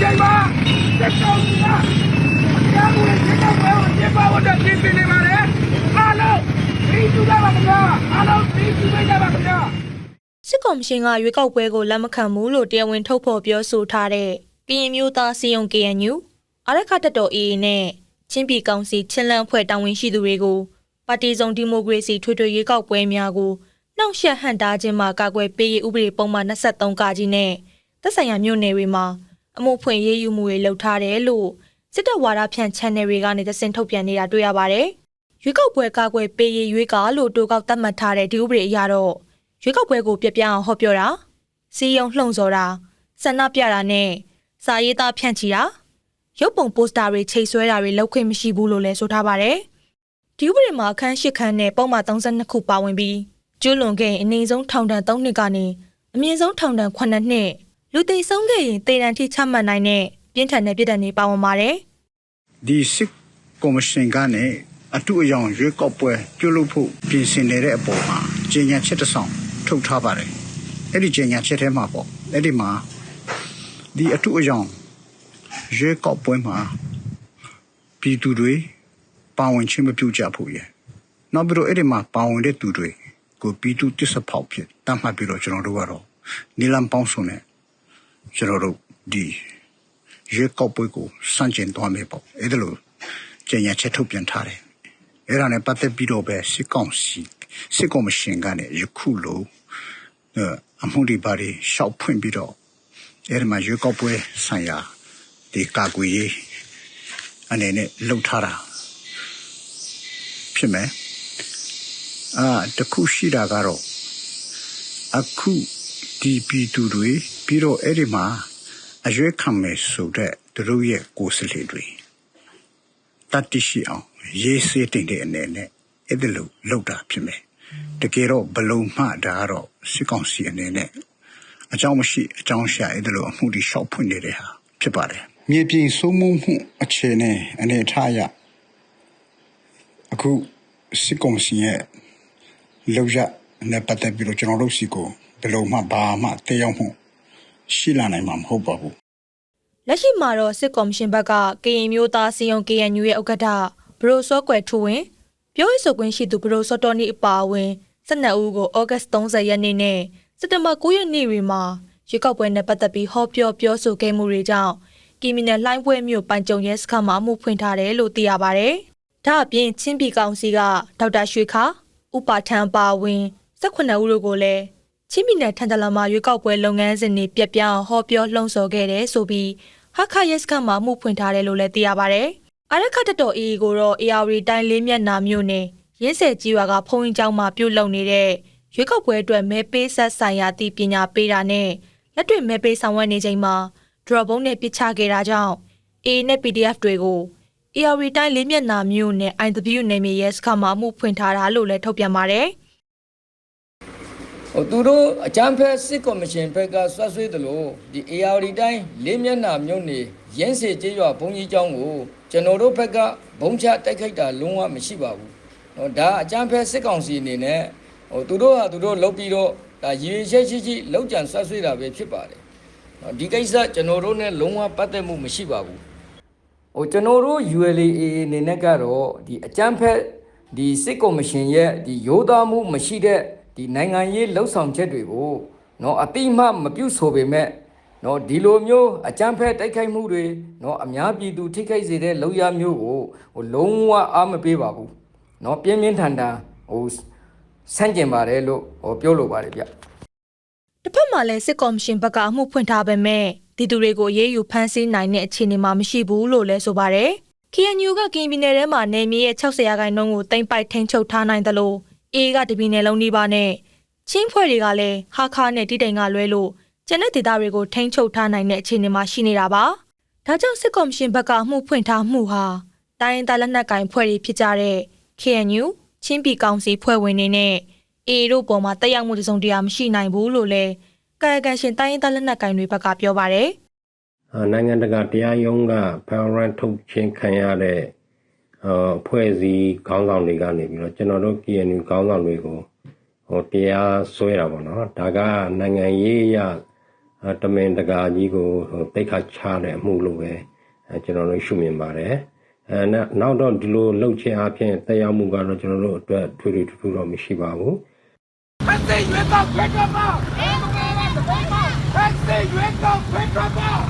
ချိန်မှာတက်ကောင်ကတရားဝင်တက်ကောင်ကိုပြပါဝတ်တင်ပြနေပါတယ်အားလုံးသိကြပါပါခင်ဗျာအားလုံးသိကြပါပါခင်ဗျာစစ်ကောင်ရှင်ကရွေးကောက်ပွဲကိုလက်မခံဘူးလို့တရားဝင်ထုတ်ဖော်ပြောဆိုထားတဲ့ကရင်မျိုးသားစီယုံ KNU အရက်ခတ်တော် AA နဲ့ချင်းပြည်ကောင်စီချင်းလန်းဖွဲ့တာဝန်ရှိသူတွေကိုပါတီစုံဒီမိုကရေစီထွေထွေရွေးကောက်ပွဲများကိုနှောင့်ယှက်ဟန့်တားခြင်းမှာကာကွယ်ပေးရေးဥပဒေပုံမှန်23ကကြီးနဲ့သက်ဆိုင်ရာမြို့နယ်တွေမှာ အမှုဖွင့်ရေးယူမှုတွေလုပ်ထားတယ်လို့စစ်တပ်ဝါဒဖြန့် channel တွေကနေသစင်ထုတ်ပြန်နေတာတွေ့ရပါတယ်။ရွေးကောက်ပွဲကာကွယ်ပေးရေးရွေးကားလို့တိုးကောက်သတ်မှတ်ထားတဲ့ဒီဥပဒေအရတော့ရွေးကောက်ပွဲကိုပြပြအောင်ဟောပြောတာစီယုံလှုံ့ဆော်တာဆန္ဒပြတာနဲ့စာရေးသားဖြန့်ချီတာရုပ်ပုံပိုစတာတွေချိတ်ဆွဲတာတွေလုပ်ခွင့်မရှိဘူးလို့လည်းဆိုထားပါတယ်။ဒီဥပဒေမှာအခန်း၈ခန်းနဲ့ပုံမှန်32ခုပါဝင်ပြီးကျူးလွန်ခဲ့ရင်အနည်းဆုံးထောင်ဒဏ်3နှစ်ကနေအမြင့်ဆုံးထောင်ဒဏ်9နှစ် လူသိဆုံးခဲ့ရင်တေတံထိချမှတ်နိုင်တဲ့ပြင်းထန်တဲ့ပြစ်ဒဏ်တွေပါဝင်ပါတယ်။ဒီစစ်ကော်မရှင်ကနေအတူအယောင်ရွေးကောက်ပွဲပြုလုပ်ဖို့ပြင်ဆင်နေတဲ့အပေါ်မှာကြေညာချက်တစ်ဆောင်ထုတ်ထားပါတယ်အဲ့ဒီကြေညာချက်ထဲမှာပေါ့အဲ့ဒီမှာဒီအတူအယောင်ရွေးကောက်ပွဲမှာပြည်သူတွေပါဝင်ခြင်းမပြုကြဖို့ရယ်နောက်ပြီးတော့အဲ့ဒီမှာပါဝင်တဲ့သူတွေကိုပြည်သူတစ္ဆဖောက်ဖြစ်တတ်မှတ်ပြီးတော့ကျွန်တော်တို့ကတော့နီလန်ပေါင်းစုံနဲ့ ကျွန်တော်တို့ဒီရွေးကောက်ပွဲကိုစန့်ကျင်သွားမယ်ပေါ့အဲ့ဒါလို့ကြေညာချက်ထုတ်ပြန်ထားတယ်အဲ့ဒါနဲ့ပတ်သက်ပြီးတော့ပဲစစ်ကောင်စီစစ်ကော်မရှင်ကနေယခုလိုအဲအမှုတွေပါတွေရှောက်ဖွင့်ပြီးတော့အဲ့ဒီမှာရွေးကောက်ပွဲဆိုင်ရာဒီကာကွယ်ရေးအနေနဲ့လှုပ်ထားတာဖြစ်မယ်အာတခုရှိတာကတော့အခုဒီပြည်သူတွေ ပြီးတော့အဲ့ဒီမှာအရွေးခံမယ်ဆိုတဲ့သူတို့ရဲ့ကိုယ်စားလှယ်တွေတတ်တိရှိအောင်ရေးစေးတင်တဲ့အနေနဲ့အဲ့ဒီလိုလုပ်တာဖြစ်မယ်တကယ်တော့ဘလုံမှဒါကတော့စစ်ကောင်စီအနေနဲ့အကြောင်းမရှိအကြောင်းရှာအဲ့ဒီလိုအမှုတွေရှောက်ဖွင့်နေတဲ့ဟာဖြစ်ပါတယ်မြေပြင်စိုးမိုးမှုအခြေအနေအနေထားအရအခုစစ်ကောင်စီရဲ့လောက်ရနဲ့ပတ်သက်ပြီးတော့ကျွန်တော်တို့စီကိုဘယ်လိုမှဘာမှတည်ရောက်မှု ရှိလာနိုင်မှာမဟုတ်ပါဘူးလက်ရှိမှာတော့စစ်ကော်မရှင်ဘက်ကကရင်မျိုးသားစီယုံ KNU ရဲ့ဥက္ကဋ္ဌဘရိုစောကွယ်ထူဝင်ပြောရေးဆိုခွင့်ရှိသူဘရိုစောတော်နီအပါအဝင်12ဦးကိုဩဂတ်30ရက်နေ့နဲ့စက်တင်ဘာ9ရက်နေ့တွေမှာရွေးကောက်ပွဲနဲ့ပတ်သက်ပြီးဟောပြောပြောဆိုခဲ့မှုတွေကြောင့်ကီမီနယ်လှိုင်းပွဲမြို့ပိုင်ကြုံရဲစခန်းမှာအမှုဖွင့်ထားတယ်လို့သိရပါဗျ။ဒါအပြင်ချင်းပြည်ကောင်စီကဒေါက်တာရွှေခါဥပါထံပါဝင်18ဦးတို့ကိုလည်း ချင်းပြည်နယ်ထန်တလန်မှာရွေးကောက်ပွဲလုပ်ငန်းစဉ်တွေပြက်ပြန်းဟောပြောလှုံ့ဆော်ခဲ့တယ်ဆိုပြီးဟာခရက်စခန်းမှာမှုဖွင့်ထားတယ်လို့လည်းသိရပါဗျ။အရက်ခတ်တတော်အေးကိုတော့ AR တိုင်းလေးမျက်နာမြို့နယ်ရင်းဆယ်ကြီးရွာကဖုံးရင်ကျောင်းမှာပြုတ်လုံနေတဲ့ရွေးကောက်ပွဲအတွက်မဲပေးဆက်ဆိုင်ရာတည်ပညာပေးတာနဲ့လက်တွေ့မဲပေးဆောင်ရွက်နေချိန်မှာ drop ဘုံနဲ့ပစ်ချခဲ့တာကြောင့် A နဲ့ PDF တွေကို AR တိုင်းလေးမျက်နာမြို့နယ် IW နယ်မြေရဲစခန်းမှာမှုဖွင့်ထားတာလို့လည်းထုတ်ပြန်ပါတယ်။ ဟိုသူတို့အကြမ်းဖက်စစ်ကော်မရှင်ဘက်ကဆွတ်ဆွေးတယ်လို့ဒီ AR တိုင်းလေးမျက်နှာမြို့နယ်ရင်းစေကျေးရွာဘုံကြီးကျောင်းကိုကျွန်တော်တို့ဘက်ကဘုံချတိုက်ခိုက်တာလုံးဝမရှိပါဘူး။ဟိုဒါအကြမ်းဖက်စစ်ကောင်စီအနေနဲ့ဟိုသူတို့ဟာသူတို့လုတ်ပြီးတော့ဒါရည်ရွယ်ချက်ရှိရှိလောက်ကြံဆွတ်ဆွေးတာပဲဖြစ်ပါတယ်။ဟိုဒီကိစ္စကျွန်တော်တို့ ਨੇ လုံးဝပတ်သက်မှုမရှိပါဘူး။ဟိုကျွန်တော်တို့ ULA အနေနဲ့ကတော့ဒီအကြမ်းဖက်ဒီစစ်ကော်မရှင်ရဲ့ဒီရိုးသားမှုမရှိတဲ့ ဒီနိုင်ငံရေးလှုပ်ဆောင်ချက်တွေကိုနော်အတိမမပြုတ်ဆိုပေမဲ့နော်ဒီလိုမျိုးအကြမ်းဖက်တိုက်ခိုက်မှုတွေနော်အများပြည်သူထိခိုက်စေတဲ့လောက်ရမျိုးကိုဟိုလုံးဝအားမပေးပါဘူးနော်ပြင်းပြင်းထန်ထန်ဟိုဆန့်ကျင်ပါတယ်လို့ဟိုပြောလိုပါတယ်ဗျတစ်ဖက်မှာလည်းစစ်ကော်မရှင်ဘက်ကအမှုဖွင့်ထားပေမဲ့ဒီသူတွေကိုအေးအေးဖမ်းဆီးနိုင်တဲ့အခြေအနေမှာမရှိဘူးလို့လည်းဆိုပါတယ် KNU ကကင်းပြည်နယ်ထဲမှာနေမြေရဲ့60ရာခိုင်နှုန်းကိုတင်ပိုက်ထိန်းချုပ်ထားနိုင်တယ်လို့ A ကတပြည်နယ်လုံးနှိပါနဲ့ချင်းဖွဲ့တွေကလည်းဟာခါနဲ့တိတိန်ကလွဲလို့ကျန်တဲ့ဒေသတွေကိုထိန်းချုပ်ထားနိုင်တဲ့အခြေအနေမှာရှိနေတာပါ။ဒါကြောင့်စစ်ကော်မရှင်ဘက်ကအမှုဖွင့်ထားမှုဟာတိုင်းရင်းသားလက်နက်ကိုင်ဖွဲ့တွေဖြစ်ကြတဲ့ KNU ချင်းပြည်ကောင်စီဖွဲ့ဝင်တွေနဲ့ A တို့ပေါ်မှာတက်ရောက်မှုတစုံတရာမရှိနိုင်ဘူးလို့လည်းကာယကံရှင်တိုင်းရင်းသားလက်နက်ကင်တွေဘက်ကပြောပါတယ်အာနိုင်ငံတကာတရားရုံးကဖန်ရန်ထုတ်ချင်းခံရတဲ့ အဖွဲ့အစည်းခေါင်းဆောင်တွေကနေပြီးတော့ကျွန်တော်တို့ KNU ခေါင်းဆောင်တွေကိုဟိုတရားစွဲတာပေါ့နော်ဒါကနိုင်ငံရေးရတမင်တကာကြီးကိုတိတ်ခါချတဲ့အမှုလို့ပဲကျွန်တော်တို့ရှုမြင်ပါတယ်အဲနောက်တော့ဒီလိုလှုပ်ခြင်းအပြင်တရားမှုကတော့ကျွန်တော်တို့အတွက်ထွေထွေထူးထူးတော့မရှိပါဘူးဖက်စီရွေးကောက်ဖက်ကောက်ဖက်စီရွေးကောက်ဖက်ကောက်